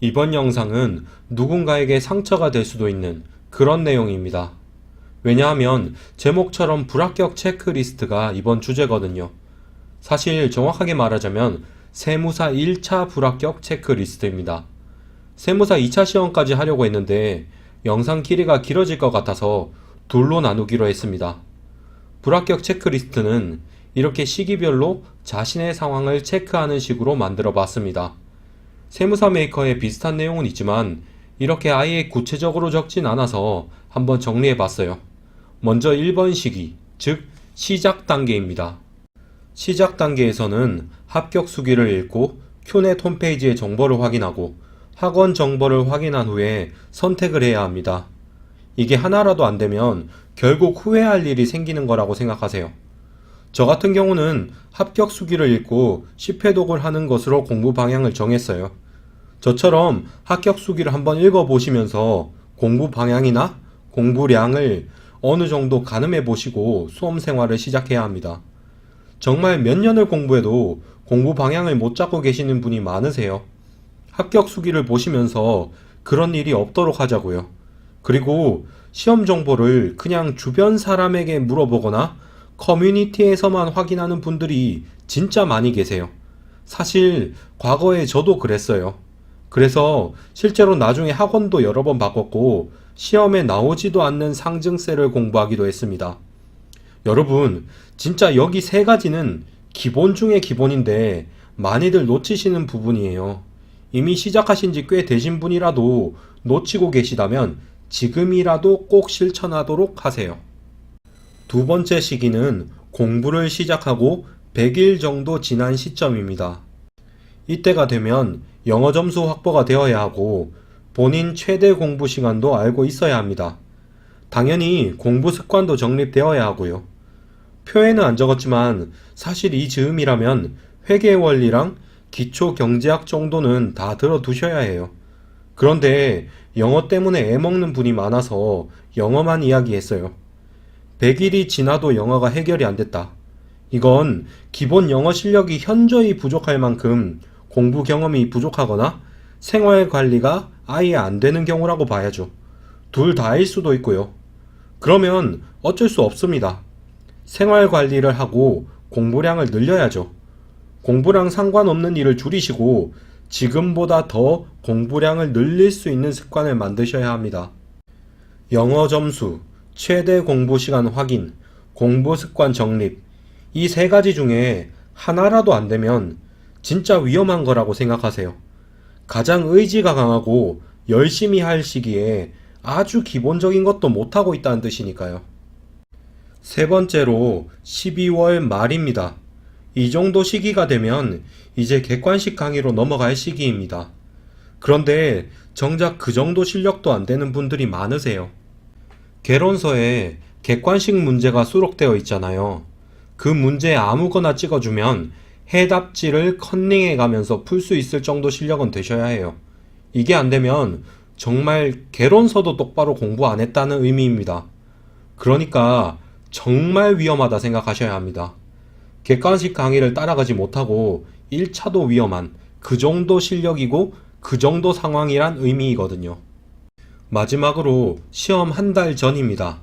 이번 영상은 누군가에게 상처가 될 수도 있는 그런 내용입니다. 왜냐하면 제목처럼 불합격 체크리스트가 이번 주제거든요. 사실 정확하게 말하자면 세무사 1차 불합격 체크리스트입니다. 세무사 2차 시험까지 하려고 했는데 영상 길이가 길어질 것 같아서 둘로 나누기로 했습니다. 불합격 체크리스트는 이렇게 시기별로 자신의 상황을 체크하는 식으로 만들어 봤습니다. 세무사 메이커에 비슷한 내용은 있지만 이렇게 아예 구체적으로 적진 않아서 한번 정리해 봤어요. 먼저 1번 시기, 즉 시작 단계입니다. 시작 단계에서는 합격 수기를 읽고 큐넷 홈페이지의 정보를 확인하고 학원 정보를 확인한 후에 선택을 해야 합니다. 이게 하나라도 안 되면 결국 후회할 일이 생기는 거라고 생각하세요. 저 같은 경우는 합격 수기를 읽고 10회독을 하는 것으로 공부 방향을 정했어요. 저처럼 합격 수기를 한번 읽어보시면서 공부 방향이나 공부량을 어느 정도 가늠해 보시고 수험 생활을 시작해야 합니다. 정말 몇 년을 공부해도 공부 방향을 못 잡고 계시는 분이 많으세요. 합격 수기를 보시면서 그런 일이 없도록 하자고요. 그리고 시험 정보를 그냥 주변 사람에게 물어보거나 커뮤니티에서만 확인하는 분들이 진짜 많이 계세요. 사실 과거에 저도 그랬어요. 그래서 실제로 나중에 학원도 여러 번 바꿨고 시험에 나오지도 않는 상증세를 공부하기도 했습니다. 여러분, 진짜 여기 세 가지는 기본 중의 기본인데 많이들 놓치시는 부분이에요. 이미 시작하신 지 꽤 되신 분이라도 놓치고 계시다면 지금이라도 꼭 실천하도록 하세요. 두 번째 시기는 공부를 시작하고 100일 정도 지난 시점입니다. 이때가 되면 영어 점수 확보가 되어야 하고 본인 최대 공부 시간도 알고 있어야 합니다. 당연히 공부 습관도 정립되어야 하고요. 표에는 안 적었지만 사실 이 즈음이라면 회계 원리랑 기초 경제학 정도는 다 들어두셔야 해요. 그런데 영어 때문에 애먹는 분이 많아서 영어만 이야기했어요. 100일이 지나도 영어가 해결이 안 됐다. 이건 기본 영어 실력이 현저히 부족할 만큼 공부 경험이 부족하거나 생활 관리가 아예 안 되는 경우라고 봐야죠. 둘 다일 수도 있고요. 그러면 어쩔 수 없습니다. 생활 관리를 하고 공부량을 늘려야죠. 공부랑 상관없는 일을 줄이시고 지금보다 더 공부량을 늘릴 수 있는 습관을 만드셔야 합니다. 영어 점수, 최대 공부 시간 확인, 공부 습관 정립, 이 세 가지 중에 하나라도 안 되면 진짜 위험한 거라고 생각하세요. 가장 의지가 강하고 열심히 할 시기에 아주 기본적인 것도 못하고 있다는 뜻이니까요. 세 번째로 12월 말입니다. 이 정도 시기가 되면 이제 객관식 강의로 넘어갈 시기입니다. 그런데 정작 그 정도 실력도 안 되는 분들이 많으세요. 개론서에 객관식 문제가 수록되어 있잖아요. 그 문제에 아무거나 찍어주면 해답지를 컨닝해 가면서 풀 수 있을 정도 실력은 되셔야 해요. 이게 안 되면 정말 개론서도 똑바로 공부 안 했다는 의미입니다. 그러니까 정말 위험하다 생각하셔야 합니다. 객관식 강의를 따라가지 못하고 1차도 위험한 그 정도 실력이고 그 정도 상황이란 의미이거든요. 마지막으로 시험 한 달 전입니다.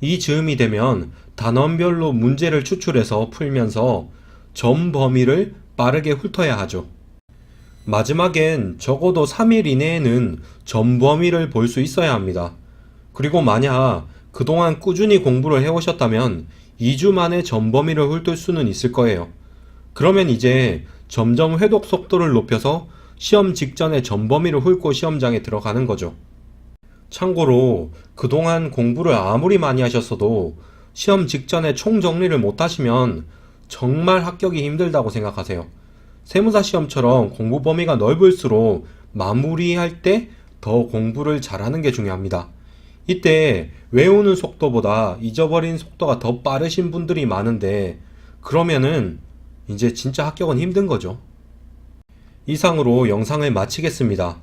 이 즈음이 되면 단원별로 문제를 추출해서 풀면서 점 범위를 빠르게 훑어야 하죠. 마지막엔 적어도 3일 이내에는 점 범위를 볼 수 있어야 합니다. 그리고 만약 그동안 꾸준히 공부를 해오셨다면 2주 만에 점 범위를 훑을 수는 있을 거예요. 그러면 이제 점점 회독 속도를 높여서 시험 직전에 점 범위를 훑고 시험장에 들어가는 거죠. 참고로 그동안 공부를 아무리 많이 하셨어도 시험 직전에 총 정리를 못 하시면 정말 합격이 힘들다고 생각하세요. 세무사 시험처럼 공부 범위가 넓을수록 마무리할 때 더 공부를 잘하는 게 중요합니다. 이때 외우는 속도보다 잊어버린 속도가 더 빠르신 분들이 많은데 그러면은 이제 진짜 합격은 힘든 거죠. 이상으로 영상을 마치겠습니다.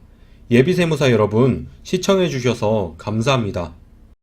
예비세무사 여러분 시청해 주셔서 감사합니다.